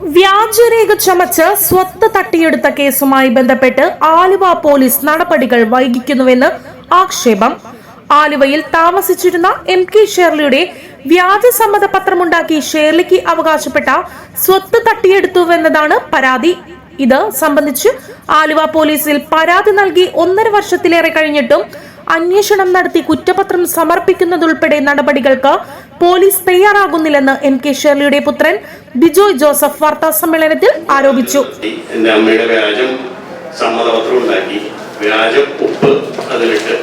വ്യാജരേഖ ചമച്ച് സ്വത്ത് തട്ടിയെടുത്ത കേസുമായി ബന്ധപ്പെട്ട് ആലുവ പോലീസ് നടപടികൾ വൈകിക്കുന്നുവെന്ന് ആക്ഷേപം. ആലുവയിൽ താമസിച്ചിരുന്ന എം കെ ഷേർലിയുടെ വ്യാജ സമ്മതപത്രമുണ്ടാക്കി ഷേർലിക്ക് അവകാശപ്പെട്ട സ്വത്ത് തട്ടിയെടുത്തുവെന്നതാണ് പരാതി. ഇത് സംബന്ധിച്ച് ആലുവ പോലീസിൽ പരാതി നൽകി ഒന്നര വർഷത്തിലേറെ കഴിഞ്ഞിട്ടും അന്വേഷണം നടത്തി കുറ്റപത്രം സമർപ്പിക്കുന്നതുൾപ്പെടെ നടപടികൾക്ക് പോലീസ് തയ്യാറാകുന്നില്ലെന്ന് എം കെ ഷേർലിയുടെ പുത്രൻ ബിജോയ് ജോസഫ് വാർത്താ സമ്മേളനത്തിൽ ആരോപിച്ചു. എന്റെ അമ്മയുടെ വ്യാജം സമ്മതപത്രം ഉണ്ടാക്കി. വ്യാജ ഉപ്പ് അതിലിട്ട്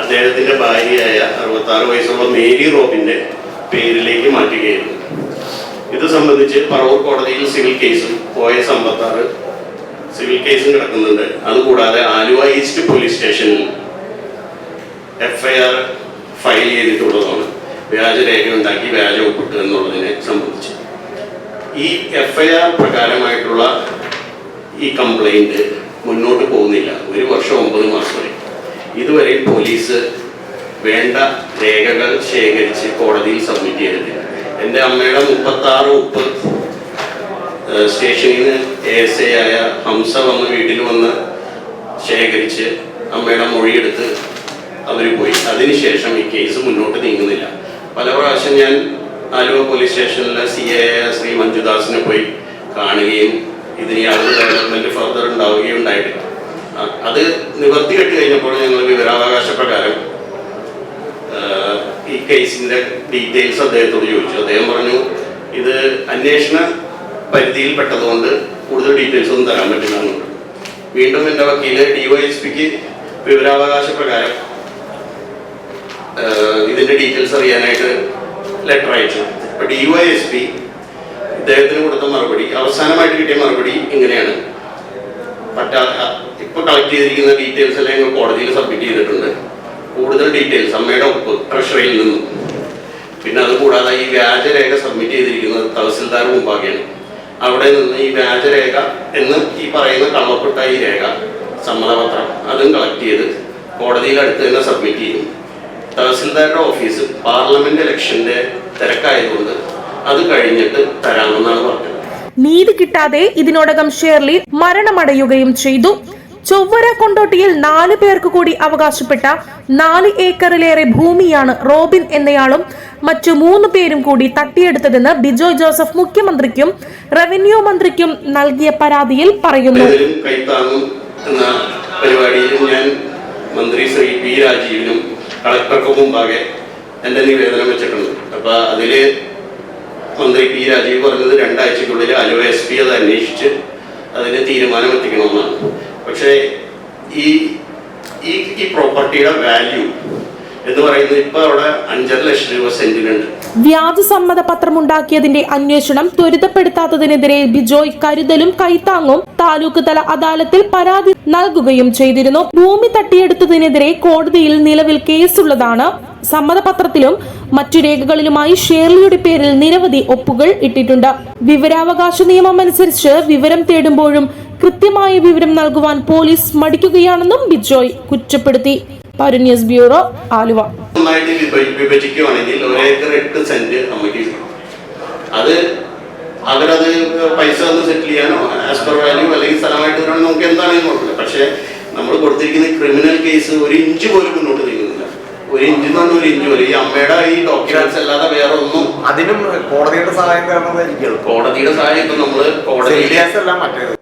അദ്ദേഹത്തിന്റെ ഭാര്യയായ അറുപത്താറ് വയസ്സുള്ള മേരി റോബിന്റെ പേരിലേക്ക് മാറ്റുകയായിരുന്നു. ഇത് സംബന്ധിച്ച് പറവൂർ കോടതിയിൽ സിവിൽ കേസും പോയ സമ്പത്താറ് സിവിൽ കേസും കിടക്കുന്നുണ്ട്. അതുകൂടാതെ ആലുവ ഈസ്റ്റ് പോലീസ് സ്റ്റേഷനിൽ എഫ്ഐആർ ഫയൽ ചെയ്തിട്ടുള്ളതാണ്. വ്യാജരേഖ ഉണ്ടാക്കി വ്യാജ ഒപ്പിട്ടു എന്നുള്ളതിനെ സംബന്ധിച്ച്. ഈ എഫ്ഐആർ പ്രകാരമായിട്ടുള്ള ഈ കംപ്ലൈന്റ് മുന്നോട്ട് പോകുന്നില്ല. ഒരു വർഷം ഒമ്പത് മാസം വരെ. ഇതുവരെ പോലീസ് വേണ്ട രേഖകൾ ശേഖരിച്ച് കോടതിയിൽ സബ്മിറ്റ് ചെയ്തിട്ടില്ല. എന്റെ അമ്മയുടെ മുപ്പത്തി ആറ് ഉപ്പ് സ്റ്റേഷനിൽ നിന്ന് എ എസ് ഐ ആയ ഹംസ വന്ന് വീട്ടിൽ വന്ന് ശേഖരിച്ച് അമ്മയുടെ മൊഴിയെടുത്ത് അവർ പോയി. അതിനുശേഷം ഈ കേസ് മുന്നോട്ട് നീങ്ങുന്നില്ല. പല പ്രാവശ്യം ഞാൻ ആലുവ പോലീസ് സ്റ്റേഷനിലെ സി എ ശ്രീ മഞ്ജുദാസിനെ പോയി കാണുകയും ഇതിന് യാതൊരു ഡെവലപ്മെന്റ് ഫർദർ ഉണ്ടാവുകയും ഉണ്ടായിട്ടില്ല അത് നിവർത്തി കെട്ടി കഴിഞ്ഞപ്പോൾ ഞങ്ങൾ വിവരാവകാശ പ്രകാരം ഈ കേസിന്റെ ഡീറ്റെയിൽസ് അദ്ദേഹത്തോട് ചോദിച്ചു അദ്ദേഹം പറഞ്ഞു ഇത് അന്വേഷണ പരിധിയിൽപ്പെട്ടതുകൊണ്ട് കൂടുതൽ ഡീറ്റെയിൽസ് ഒന്നും തരാൻ പറ്റില്ല. വീണ്ടും എന്റെ വക്കീൽ ഡിവൈഎസ്പിക്ക് വിവരാവകാശ പ്രകാരം ഇതിന്റെ ഡീറ്റെയിൽസ് അറിയാനായിട്ട് ലെറ്റർ അയച്ചു. അപ്പൊ ഡി വൈ എസ് പി ഇദ്ദേഹത്തിന് കൊടുത്ത മറുപടി അവസാനമായിട്ട് കിട്ടിയ മറുപടി ഇങ്ങനെയാണ്. പറ്റാത്ത ഇപ്പൊ കളക്ട് ചെയ്തിരിക്കുന്ന ഡീറ്റെയിൽസ് എല്ലാം ഞങ്ങൾ കോടതിയിൽ സബ്മിറ്റ് ചെയ്തിട്ടുണ്ട്. കൂടുതൽ ഡീറ്റെയിൽസ് അമ്മയുടെ ഒപ്പ് ട്രഷറിയിൽ നിന്നും. പിന്നെ അതുകൂടാതെ ഈ വ്യാജരേഖ സബ്മിറ്റ് ചെയ്തിരിക്കുന്നത് തഹസിൽദാർ മുമ്പാകെയാണ്. അവിടെ നിന്ന് ഈ വ്യാജരേഖ എന്ന് ഈ പറയുന്ന കള്ളപ്പെട്ട ഈ രേഖ സമ്മതപത്രം അതും കളക്ട് ചെയ്ത് കോടതിയിൽ അടുത്ത് തന്നെ സബ്മിറ്റ് ചെയ്യും തഹസിൽദാരുടെ ഓഫീസ് പാർലമെന്റ് ഇലക്ഷന്റെ തിരക്കായതുകൊണ്ട് അത് കഴിഞ്ഞിട്ട് തരാമെന്നാണ് പറഞ്ഞത്. നീതി കിട്ടാതെ ഇതിനോടകം ഷേർലി മരണമടയുകയും ചെയ്തു. ചൊവ്വര കൊണ്ടോട്ടിയിൽ നാല് പേർക്ക് കൂടി അവകാശപ്പെട്ട നാല് ഏക്കറിലേറെ ഭൂമിയാണ് റോബിൻ എന്നയാളും മറ്റു മൂന്ന് പേരും കൂടി തട്ടിയെടുത്തതെന്ന് ബിജോയ് ജോസഫ് മുഖ്യമന്ത്രിക്കും റവന്യൂ മന്ത്രിക്കും നൽകിയ പരാതിയിൽ പറയുന്നു. പരിപാടിയിലും ഞാൻ മന്ത്രി ശ്രീ പി രാജീവിനും കളക്ടർക്ക് മുമ്പാകെ എന്റെ നിവേദനം വെച്ചിട്ടുണ്ട്. അപ്പോൾ അതിൽ മന്ത്രി പി രാജീവ് പറഞ്ഞത് രണ്ടാഴ്ചക്കുള്ളിൽ അലുവ എസ് പി അത് അന്വേഷിച്ച് അതിന് തീരുമാനം എത്തിക്കണമെന്നാണ് പക്ഷേ ഈ ഈ ഈ പ്രോപ്പർട്ടിയുടെ വാല്യൂ എന്ന് പറയുന്നത് ഇപ്പൊ അവിടെ അഞ്ചര ലക്ഷം രൂപ സെന്റിനുണ്ട് വ്യാജ സമ്മത പത്രമുണ്ടാക്കിയതിന്റെ അന്വേഷണം ത്വരിതപ്പെടുത്താത്തതിനെതിരെ ബിജോയ് കരുതലും കൈത്താങ്ങും താലൂക്ക് തല അദാലത്തിൽ പരാതി നൽകുകയും ചെയ്തിരുന്നു. ഭൂമി തട്ടിയെടുത്തതിനെതിരെ കോടതിയിൽ നിലവിൽ കേസുള്ളതാണ്. സമ്മതപത്രത്തിലും മറ്റു രേഖകളിലുമായി ഷേർലിയുടെ പേരിൽ നിരവധി ഒപ്പുകൾ ഇട്ടിട്ടുണ്ട്. വിവരാവകാശ നിയമം അനുസരിച്ച് വിവരം തേടുമ്പോഴും കൃത്യമായ വിവരം നൽകുവാൻ പോലീസ് മടിക്കുകയാണെന്നും ബിജോയ് കുറ്റപ്പെടുത്തി. പരു ന്യൂസ് ബ്യൂറോ ആലുവ. നന്നായിട്ട് വിഭ- വിഭജിക്കുവാണെങ്കിൽ ഒരേക്കർ എട്ട് സെന്റ് നമുക്ക്. അത് അവരത് പൈസ ഒന്ന് സെറ്റിൽ ചെയ്യാനോ ആസ് പെർ വാല്യൂ അല്ലെങ്കിൽ സ്ഥലമായിട്ട് വരണം നമുക്ക് എന്താണെങ്കിലും കുഴപ്പമില്ല. പക്ഷേ നമ്മൾ കൊടുത്തിരിക്കുന്ന ക്രിമിനൽ കേസ് ഒരു ഇഞ്ച് പോലും മുന്നോട്ട് നീങ്ങുന്നില്ല. ഒരു ഇഞ്ച് എന്ന് പറഞ്ഞ ഒരു ഇഞ്ച് പോലും. ഈ അമ്മയുടെ ഈ ഡോക്യുമെന്റ്സ് അല്ലാതെ വേറെ ഒന്നും അതിനും കോടതിയുടെ സഹായം കാരണം കോടതിയുടെ സഹായം ഇപ്പൊ നമ്മൾ കോടതി മറ്റേത്.